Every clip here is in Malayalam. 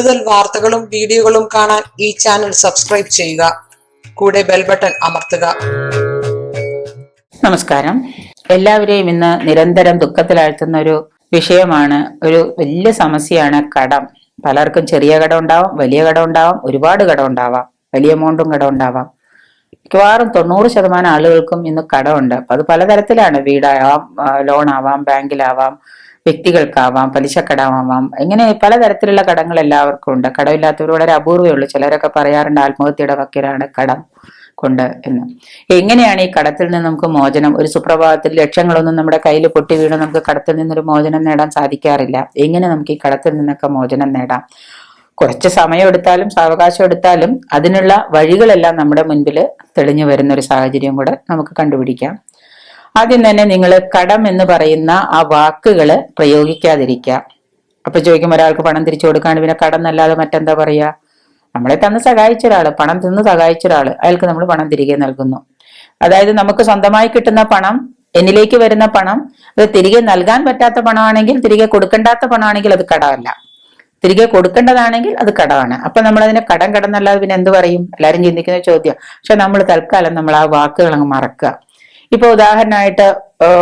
കൂടുതൽ വാർത്തകളും വീഡിയോകളും കാണാൻ ഈ ചാനൽ സബ്സ്ക്രൈബ് ചെയ്യുക. കൂടെ ബെൽ ബട്ടൺ അമർത്തുക. നമസ്കാരം. എല്ലാവരെയും ഇന്ന് നിരന്തരം ദുഃഖത്തിലാഴ്ത്തുന്ന ഒരു വിഷയമാണ്. ഒരു വലിയ സമസ്യയാണ് കടം. പലർക്കും ചെറിയ കടം ഉണ്ടാവാം വലിയ കടം ഉണ്ടാവാം ഒരുപാട് കടം ഉണ്ടാവാം വലിയ എമൗണ്ടും കടം ഉണ്ടാവാം. മിക്കവാറും തൊണ്ണൂറ് ശതമാനം ആളുകൾക്കും ഇന്ന് കടമുണ്ട്. അപ്പൊ അത് പലതരത്തിലാണ്. വീടാവാം ആവാം ബാങ്കിലാവാം വ്യക്തികൾക്കാവാം പലിശക്കടമാവാം ഇങ്ങനെ പലതരത്തിലുള്ള കടങ്ങൾ എല്ലാവർക്കും ഉണ്ട്. കടമില്ലാത്തവർ വളരെ അപൂർവേ ചിലരൊക്കെ പറയാറുണ്ട് ആത്മഹത്യയുടെ വക്കിലാണ് കടം കൊണ്ട് എന്ന്. എങ്ങനെയാണ് ഈ കടത്തിൽ നിന്ന് നമുക്ക് മോചനം? ഒരു സുപ്രഭാതത്തിൽ ലക്ഷങ്ങളൊന്നും നമ്മുടെ കയ്യിൽ പൊട്ടി വീണ് നമുക്ക് കടത്തിൽ നിന്നൊരു മോചനം നേടാൻ സാധിക്കാറില്ല. എങ്ങനെ നമുക്ക് ഈ കടത്തിൽ നിന്നൊക്കെ മോചനം നേടാം? കുറച്ച് സമയം എടുത്താലും സാവകാശം എടുത്താലും അതിനുള്ള വഴികളെല്ലാം നമ്മുടെ മുൻപിൽ തെളിഞ്ഞു വരുന്ന ഒരു സാഹചര്യം കൂടെ നമുക്ക് കണ്ടുപിടിക്കാം. ആദ്യം തന്നെ നിങ്ങൾ കടം എന്ന് പറയുന്ന ആ വാക്കുകൾ പ്രയോഗിക്കാതിരിക്കുക. അപ്പൊ ചോദിക്കും ഒരാൾക്ക് പണം തിരിച്ചു കൊടുക്കാണ്ട് പിന്നെ കടം എന്നല്ലാതെ മറ്റെന്താ പറയാ? നമ്മളെ തന്ന് സഹായിച്ച ഒരാൾ പണം തിന്ന് സഹായിച്ച ഒരാൾ അയാൾക്ക് നമ്മൾ പണം തിരികെ നൽകുന്നു. അതായത് നമുക്ക് സ്വന്തമായി കിട്ടുന്ന പണം എന്നിലേക്ക് വരുന്ന പണം അത് തിരികെ നൽകാൻ പറ്റാത്ത പണമാണെങ്കിൽ തിരികെ കൊടുക്കേണ്ടാത്ത പണമാണെങ്കിൽ അത് കടമല്ല. തിരികെ കൊടുക്കേണ്ടതാണെങ്കിൽ അത് കടമാണ്. അപ്പൊ നമ്മൾ അതിനെ കടം കടന്നല്ലാതെ പിന്നെ എന്ത് പറയും? എല്ലാവരും ചിന്തിക്കുന്ന ചോദ്യം. പക്ഷെ നമ്മൾ തൽക്കാലം നമ്മൾ ആ വാക്കുകൾ അങ്ങ് മറക്കുക. ഇപ്പൊ ഉദാഹരണമായിട്ട്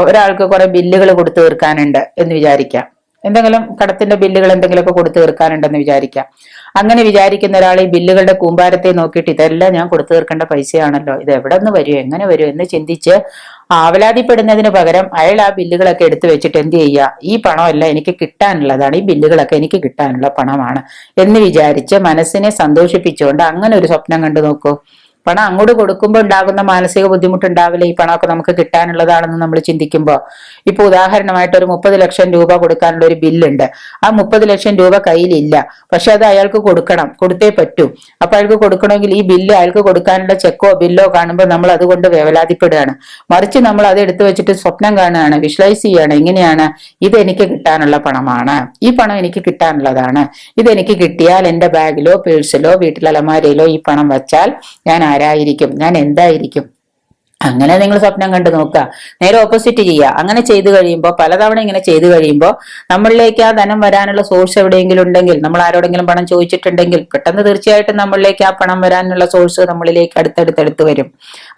ഒരാൾക്ക് കുറെ ബില്ലുകൾ കൊടുത്തു തീർക്കാനുണ്ട് എന്ന് വിചാരിക്കാം. എന്തെങ്കിലും കടത്തിന്റെ ബില്ലുകൾ എന്തെങ്കിലുമൊക്കെ കൊടുത്തു തീർക്കാനുണ്ടെന്ന് വിചാരിക്കാം. അങ്ങനെ വിചാരിക്കുന്ന ഒരാൾ ഈ ബില്ലുകളുടെ കൂമ്പാരത്തെ നോക്കിയിട്ട് ഇതെല്ലാം ഞാൻ കൊടുത്തു തീർക്കേണ്ട പൈസയാണല്ലോ ഇത് എവിടെ നിന്ന് വരും എങ്ങനെ വരും എന്ന് ചിന്തിച്ച് ആവലാതിപ്പെടുന്നതിന് പകരം അയാൾ ആ ബില്ലുകളൊക്കെ എടുത്തു വെച്ചിട്ട് എന്ത് ചെയ്യുക ഈ പണമല്ല എനിക്ക് കിട്ടാനുള്ളതാണ് ഈ ബില്ലുകളൊക്കെ എനിക്ക് കിട്ടാനുള്ള പണമാണ് എന്ന് വിചാരിച്ച് മനസ്സിനെ സന്തോഷിപ്പിച്ചുകൊണ്ട് അങ്ങനെ ഒരു സ്വപ്നം കണ്ടു നോക്കൂ. പണം അങ്ങോട്ട് കൊടുക്കുമ്പോൾ ഉണ്ടാകുന്ന മാനസിക ബുദ്ധിമുട്ടുണ്ടാവില്ല. ഈ പണമൊക്കെ നമുക്ക് കിട്ടാനുള്ളതാണെന്ന് നമ്മൾ ചിന്തിക്കുമ്പോൾ ഇപ്പൊ ഉദാഹരണമായിട്ട് ഒരു മുപ്പത് ലക്ഷം രൂപ കൊടുക്കാനുള്ള ഒരു ബില്ലുണ്ട്. ആ മുപ്പത് ലക്ഷം രൂപ കയ്യിലില്ല. പക്ഷെ അത് അയാൾക്ക് കൊടുക്കണം. കൊടുത്തേ പറ്റൂ. അപ്പൊ അയാൾക്ക് കൊടുക്കണമെങ്കിൽ ഈ ബില്ല് അയാൾക്ക് കൊടുക്കാനുള്ള ചെക്കോ ബില്ലോ കാണുമ്പോൾ നമ്മൾ അതുകൊണ്ട് വേവലാതിപ്പെടുകയാണ്. മറിച്ച് നമ്മൾ അത് എടുത്തു വെച്ചിട്ട് സ്വപ്നം കാണുകയാണ് വിഷ്വലൈസ് ചെയ്യുകയാണ്. എങ്ങനെയാണ്? ഇത് എനിക്ക് കിട്ടാനുള്ള പണമാണ്. ഈ പണം എനിക്ക് കിട്ടാനുള്ളതാണ്. ഇതെനിക്ക് കിട്ടിയാൽ എന്റെ ബാഗിലോ പേഴ്സിലോ വീട്ടിലെ അലമാരയിലോ ഈ പണം വെച്ചാൽ ഞാൻ ആരായിരിക്കും? ഞാൻ എന്തായിരിക്കും? അങ്ങനെ നിങ്ങൾ സ്വപ്നം കണ്ടു നോക്കുക. നേരെ ഓപ്പോസിറ്റ് ചെയ്യുക. അങ്ങനെ ചെയ്തു കഴിയുമ്പോൾ പലതവണ ഇങ്ങനെ ചെയ്തു കഴിയുമ്പോൾ നമ്മളിലേക്ക് ആ ധനം വരാനുള്ള സോഴ്സ് എവിടെയെങ്കിലും ഉണ്ടെങ്കിൽ നമ്മൾ ആരോടെങ്കിലും പണം ചോദിച്ചിട്ടുണ്ടെങ്കിൽ പെട്ടെന്ന് തീർച്ചയായിട്ടും നമ്മളിലേക്ക് ആ പണം വരാനുള്ള സോഴ്സ് നമ്മളിലേക്ക് അടുത്തടുത്തടുത്ത് വരും.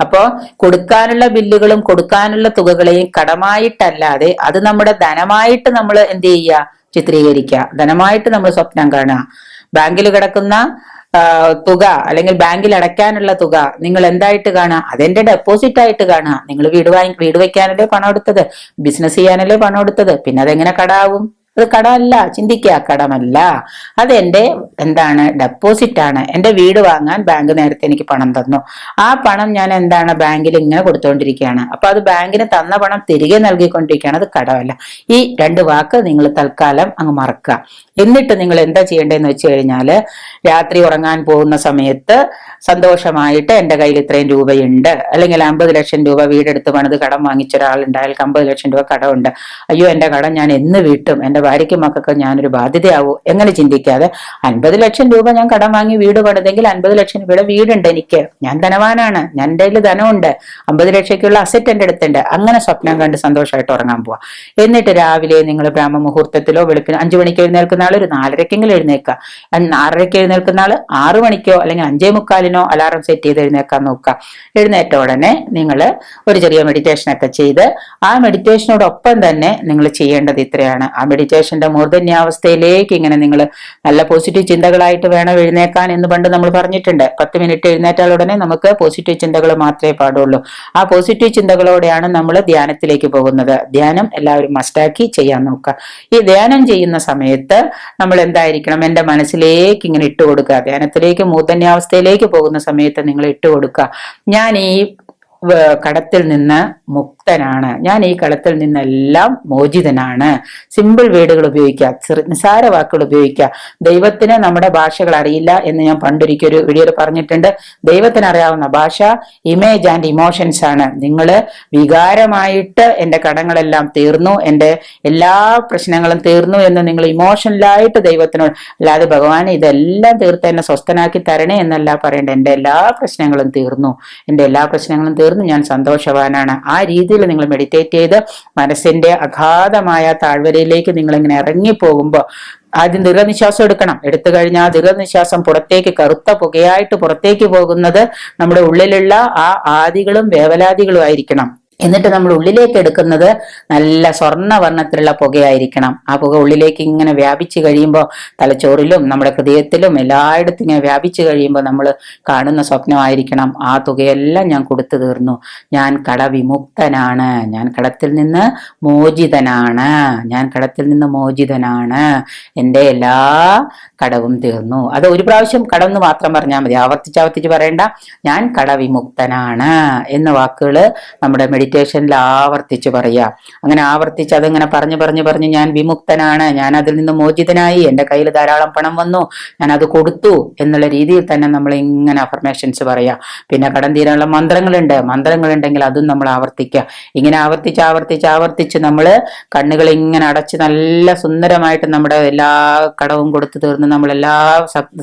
അപ്പോൾ കൊടുക്കാനുള്ള ബില്ലുകളും കൊടുക്കാനുള്ള തുകകളെയും കടമായിട്ടല്ലാതെ അത് നമ്മുടെ ധനമായിട്ട് നമ്മൾ എന്ത് ചെയ്യുക? ചിത്രീകരിക്കുക. ധനമായിട്ട് നമ്മൾ സ്വപ്നം കാണുക. ബാങ്കിൽ കിടക്കുന്ന തുക അല്ലെങ്കിൽ ബാങ്കിൽ അടയ്ക്കാനുള്ള തുക നിങ്ങൾ എന്തായിട്ട് കാണുക? അതെന്റെ ഡെപ്പോസിറ്റ് ആയിട്ട് കാണുക. നിങ്ങൾ വീട് വാങ്ങി വീട് വെക്കാനല്ലേ പണം എടുത്തത്? ബിസിനസ് ചെയ്യാനല്ലേ പണം എടുത്തത്? പിന്നെ അതെങ്ങനെ കടാവും? അത് കടമല്ല ചിന്തിക്കുക കടമല്ല. അത് എന്റെ എന്താണ് ഡെപ്പോസിറ്റ് ആണ്. എന്റെ വീട് വാങ്ങാൻ ബാങ്ക് നേരത്തെ എനിക്ക് പണം തന്നു. ആ പണം ഞാൻ എന്താണ് ബാങ്കിൽ ഇങ്ങനെ കൊടുത്തുകൊണ്ടിരിക്കുകയാണ് അപ്പൊ അത് ബാങ്കിന് തന്ന പണം തിരികെ നൽകിക്കൊണ്ടിരിക്കുകയാണ്. അത് കടമല്ല. ഈ രണ്ട് വാക്ക് നിങ്ങൾ തൽക്കാലം അങ്ങ് മറക്കുക. എന്നിട്ട് നിങ്ങൾ എന്താ ചെയ്യേണ്ടതെന്ന് വെച്ച് കഴിഞ്ഞാൽ രാത്രി ഉറങ്ങാൻ പോകുന്ന സമയത്ത് സന്തോഷമായിട്ട് എന്റെ കയ്യിൽ ഇത്രയും രൂപയുണ്ട്. അല്ലെങ്കിൽ അമ്പത് ലക്ഷം രൂപ വീടെടുത്ത് പണിത് കടം വാങ്ങിച്ച ഒരാളുണ്ട്. അയാൾക്ക് അമ്പത് ലക്ഷം രൂപ കടമുണ്ട്. അയ്യോ എന്റെ കടം ഞാൻ എന്ന് വീട്ടും. എന്റെ ഭാര്യയ്ക്കും മക്കൾക്ക് ഞാനൊരു ബാധ്യതയാവൂ എങ്ങനെ ചിന്തിക്കാതെ അൻപത് ലക്ഷം രൂപ ഞാൻ കടം വാങ്ങി വീട് പണിതെങ്കിൽ അൻപത് ലക്ഷം രൂപയുടെ വീടുണ്ട് എനിക്ക്. ഞാൻ ധനവാനാണ്. ഞാൻ എന്റെ കയ്യിൽ ധനമുണ്ട്. അമ്പത് ലക്ഷയ്ക്കുള്ള അസറ്റ് എന്റെ അടുത്തുണ്ട്. അങ്ങനെ സ്വപ്നം കണ്ട് സന്തോഷമായിട്ട് ഉറങ്ങാൻ പോവാ. എന്നിട്ട് രാവിലെ നിങ്ങൾ ബ്രാഹ്മ മുഹൂർത്തത്തിലോ വെളുപ്പിന് അഞ്ചു മണിക്ക് എഴുന്നേൽക്കുന്ന ആൾ ഒരു നാലരക്കെങ്കിലും എഴുന്നേക്കുക ആറരയ്ക്ക് എഴുന്നേൽക്കുന്ന ആൾ ആറു മണിക്കോ അല്ലെങ്കിൽ അഞ്ചേ മുക്കാലിനോ അലാറം സെറ്റ് ചെയ്ത് എഴുന്നേക്കാൻ നോക്കുക. എഴുന്നേറ്റ ഉടനെ നിങ്ങൾ ഒരു ചെറിയ മെഡിറ്റേഷൻ ഒക്കെ ചെയ്ത് ആ മെഡിറ്റേഷനോടൊപ്പം തന്നെ നിങ്ങൾ ചെയ്യേണ്ടത് ഇത്രയാണ്. ആ മെഡിറ്റേഷന്റെ മൂർധന്യാവസ്ഥയിലേക്ക് ഇങ്ങനെ നിങ്ങൾ നല്ല പോസിറ്റീവ് ചിന്തകളായിട്ട് വേണം എഴുന്നേക്കാൻ എന്ന് പണ്ട് നമ്മൾ പറഞ്ഞിട്ടുണ്ട്. പത്ത് മിനിറ്റ് എഴുന്നേറ്റാൽ ഉടനെ നമുക്ക് പോസിറ്റീവ് ചിന്തകൾ മാത്രമേ പാടുള്ളൂ. ആ പോസിറ്റീവ് ചിന്തകളോടെയാണ് നമ്മൾ ധ്യാനത്തിലേക്ക് പോകുന്നത്. ധ്യാനം എല്ലാവരും മസ്റ്റാക്കി ചെയ്യാൻ നോക്കുക. ഈ ധ്യാനം ചെയ്യുന്ന സമയത്ത് നമ്മൾ എന്തായിരിക്കണം? എന്റെ മനസ്സിലേക്ക് ഇങ്ങനെ ഇട്ട് കൊടുക്കുക. ധ്യാനത്തിലേക്ക് മൂർധന്യാവസ്ഥയിലേക്ക് പോകുന്ന സമയത്ത് നിങ്ങൾ ഇട്ട് കൊടുക്കുക. ഞാൻ ഈ കടത്തിൽ നിന്ന് മുക്തനാണ് ഞാൻ ഈ കളത്തിൽ നിന്നെല്ലാം മോചിതനാണ്. സിമ്പിൾ വേർഡുകൾ ഉപയോഗിക്കുക ചെറു- നിസാര വാക്കുകൾ ഉപയോഗിക്കുക. ദൈവത്തിന് നമ്മുടെ ഭാഷകൾ അറിയില്ല എന്ന് ഞാൻ പണ്ടൊരിക്കൊരു വീഡിയോയിൽ പറഞ്ഞിട്ടുണ്ട്. ദൈവത്തിന് അറിയാവുന്ന ഭാഷ ഇമേജ് ആൻഡ് ഇമോഷൻസ് ആണ്. നിങ്ങൾ വികാരമായിട്ട് എന്റെ കടങ്ങളെല്ലാം തീർന്നു എന്റെ എല്ലാ പ്രശ്നങ്ങളും തീർന്നു എന്ന് നിങ്ങൾ ഇമോഷണലായിട്ട് ദൈവത്തിനോട് അല്ലാതെ ഭഗവാൻ ഇതെല്ലാം തീർത്ത് എന്നെ സ്വസ്ഥനാക്കി തരണേ എന്നല്ല പറയേണ്ടത്. എന്റെ എല്ലാ പ്രശ്നങ്ങളും തീർന്നു. എന്റെ എല്ലാ പ്രശ്നങ്ങളും തീർന്നു ഞാൻ സന്തോഷവാനാണ്. ആ രീതിയിൽ നിങ്ങൾ മെഡിറ്റേറ്റ് ചെയ്ത് മനസ്സിന്റെ അഗാധമായ താഴ്വരയിലേക്ക് നിങ്ങൾ ഇങ്ങനെ ഇറങ്ങി പോകുമ്പോൾ ആദ്യം ദീർഘനിശ്വാസം എടുക്കണം. എടുത്തു കഴിഞ്ഞാൽ ദീർഘനിശ്വാസം പുറത്തേക്ക് കറുത്ത പുകയായിട്ട് പുറത്തേക്ക് പോകുന്നത് നമ്മുടെ ഉള്ളിലുള്ള ആ ആദികളും വേവലാദികളും ആയിരിക്കണം. എന്നിട്ട് നമ്മൾ ഉള്ളിലേക്ക് എടുക്കുന്നത് നല്ല സ്വർണ വർണത്തിലുള്ള പുകയായിരിക്കണം. ആ പുക ഉള്ളിലേക്ക് ഇങ്ങനെ വ്യാപിച്ചു കഴിയുമ്പോൾ തലച്ചോറിലും നമ്മുടെ ഹൃദയത്തിലും എല്ലായിടത്തും ഇങ്ങനെ വ്യാപിച്ചു കഴിയുമ്പോൾ നമ്മൾ കാണുന്ന സ്വപ്നമായിരിക്കണം. ആ തുകയെല്ലാം ഞാൻ കൊടുത്തു തീർന്നു. ഞാൻ കടവിമുക്തനാണ്. ഞാൻ കടത്തിൽ നിന്ന് മോചിതനാണ്. ഞാൻ കടത്തിൽ നിന്ന് മോചിതനാണ്. എന്റെ എല്ലാ കടവും തീർന്നു. അത് ഒരു പ്രാവശ്യം കടം മാത്രം പറഞ്ഞാൽ മതി. ആവർത്തിച്ച് ആവർത്തിച്ച് പറയണ്ട. ഞാൻ കടവിമുക്തനാണ് എന്ന വാക്കുകൾ നമ്മുടെ മെഡിറ്റേഷനിൽ ആവർത്തിച്ച് പറയുക അങ്ങനെ ആവർത്തിച്ച് അതിങ്ങനെ പറഞ്ഞു പറഞ്ഞു പറഞ്ഞു ഞാൻ വിമുക്തനാണ്. ഞാൻ അതിൽ നിന്ന് മോചിതനായി. എന്റെ കയ്യിൽ ധാരാളം പണം വന്നു. ഞാൻ അത് കൊടുത്തു എന്നുള്ള രീതിയിൽ തന്നെ നമ്മൾ ഇങ്ങനെ അഫർമേഷൻസ് പറയുക പിന്നെ കടം തീരാനുള്ള മന്ത്രങ്ങളുണ്ട്. മന്ത്രങ്ങളുണ്ടെങ്കിൽ അതും നമ്മൾ ആവർത്തിക്കുക. ഇങ്ങനെ ആവർത്തിച്ച് ആവർത്തിച്ച് ആവർത്തിച്ച് നമ്മൾ കണ്ണുകൾ ഇങ്ങനെ അടച്ച് നല്ല സുന്ദരമായിട്ട് നമ്മുടെ എല്ലാ കടവും കൊടുത്തു തീർന്ന് നമ്മൾ എല്ലാ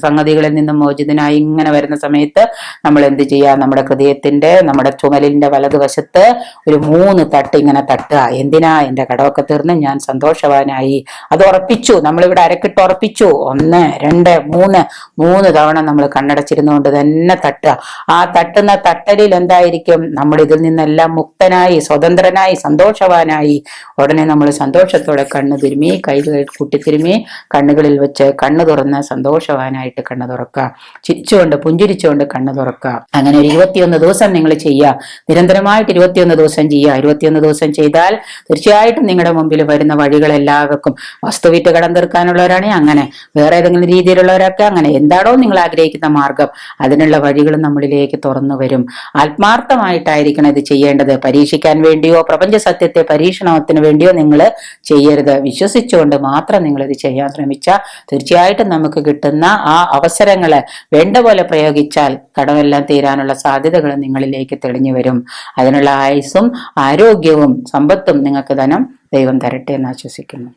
സംഗതികളിൽ നിന്നും മോചിതനായി ഇങ്ങനെ വരുന്ന സമയത്ത് നമ്മൾ എന്ത് ചെയ്യുക നമ്മുടെ ഹൃദയത്തിന്റെ നമ്മുടെ ചുമലിന്റെ വലതുവശത്ത് ഒരു മൂന്ന് തട്ട് ഇങ്ങനെ തട്ടുക എന്തിനാ എന്റെ കടമൊക്കെ തീർന്ന്? ഞാൻ സന്തോഷവാനായി. അത് ഉറപ്പിച്ചു. നമ്മളിവിടെ അരക്കിട്ട് ഉറപ്പിച്ചു. ഒന്ന് രണ്ട് മൂന്ന്. മൂന്ന് തവണ നമ്മൾ കണ്ണടച്ചിരുന്നുകൊണ്ട് തന്നെ തട്ടുക. ആ തട്ടുന്ന തട്ടലിൽ എന്തായിരിക്കും? നമ്മൾ ഇതിൽ നിന്നെല്ലാം മുക്തനായി സ്വതന്ത്രനായി സന്തോഷവാനായി ഉടനെ നമ്മൾ സന്തോഷത്തോടെ കണ്ണ് തിരുമി കൈകൾ കുട്ടിത്തിരുമി കണ്ണുകളിൽ വെച്ച് കണ്ണു തുറന്ന് സന്തോഷവാനായിട്ട് കണ്ണ് തുറക്കുക. ചിരിച്ചുകൊണ്ട് പുഞ്ചിരിച്ചുകൊണ്ട് കണ്ണ് തുറക്കുക. അങ്ങനെ ഒരു ഇരുപത്തിയൊന്ന് ദിവസം നിങ്ങൾ ചെയ്യുക. നിരന്തരമായിട്ട് ഇരുപത്തിയൊന്ന് ദിവസം ചെയ്യുക. ഇരുപത്തിയൊന്ന് ദിവസം ചെയ്താൽ തീർച്ചയായിട്ടും നിങ്ങളുടെ മുമ്പിൽ വരുന്ന വഴികൾ എല്ലാവർക്കും വസ്തു വിറ്റ് കടം തീർക്കാനുള്ളവരാണെങ്കിൽ അങ്ങനെ വേറെ ഏതെങ്കിലും രീതിയിലുള്ളവരൊക്കെ അങ്ങനെ. എന്താണോ നിങ്ങൾ ആഗ്രഹിക്കുന്ന മാർഗം അതിനുള്ള വഴികളും നമ്മളിലേക്ക് തുറന്നു വരും. ആത്മാർത്ഥമായിട്ടായിരിക്കണം ഇത് ചെയ്യേണ്ടത്. പരീക്ഷിക്കാൻ വേണ്ടിയോ പ്രപഞ്ച സത്യത്തെ പരീക്ഷണത്തിന് വേണ്ടിയോ നിങ്ങൾ ചെയ്യരുത്. വിശ്വസിച്ചുകൊണ്ട് മാത്രം നിങ്ങൾ ഇത് ചെയ്യാൻ ശ്രമിച്ചാൽ തീർച്ചയായിട്ടും നമുക്ക് കിട്ടുന്ന ആ അവസരങ്ങളെ വേണ്ട പോലെ പ്രയോഗിച്ചാൽ കടമെല്ലാം തീരാനുള്ള സാധ്യതകൾ നിങ്ങളിലേക്ക് തെളിഞ്ഞു വരും. അതിനുള്ള ആയുസ്സും ആരോഗ്യവും സമ്പത്തും നിങ്ങൾക്ക് ധനം ദൈവം തരട്ടെ എന്ന് ആശ്വസിക്കുന്നു.